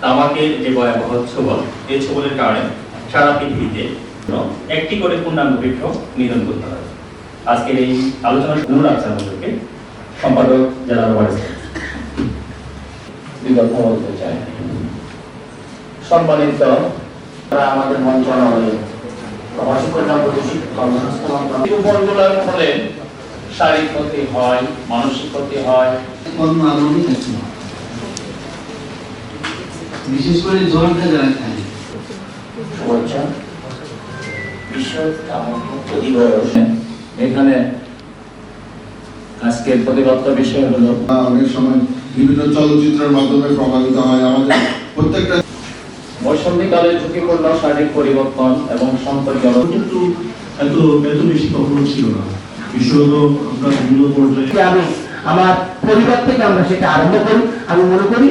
তামাকের যে ভয়াবহ ছবল এই ছবলের কারণে সারা পৃথিবীতে একটি করে পূর্ণাঙ্গ বৃক্ষ নিধন করতে হয়। আজকের এই আলোচনা শুনুন আছেন আমাদেরকে, সম্পাদক জেলা কথা বলতে চাই সম্মানিত তারা আমাদের মন্ত্রণালয়ে প্রবাসী কল্যাণ কর্মসংস্থান ফলে শারীরিক ক্ষতি হয় মানসিক ক্ষতি হয়। কর্ম আগ্রহী বিশেষ করে জলটা যারা খায়। শুভেচ্ছা। বিশ্ব তামাক মুক্ত দিবস এখানে আজকের প্রতিবাদ্য বিষয় হলো অনেক সময় বিভিন্ন চলচ্চিত্রের মাধ্যমে প্রভাবিত হয় আমাদের প্রত্যেকটা বৈষম্যকালে ঝুঁকিপূর্ণ শারীরিক পরিবর্তন এবং সংকট কিন্তু এত এত বেশি কখনো ছিল না। বিশেষত আমরা বিভিন্ন পর্যায়ে আমার পরিবার থেকে আমরা সেটা আরম্ভ করি আমি মনে করি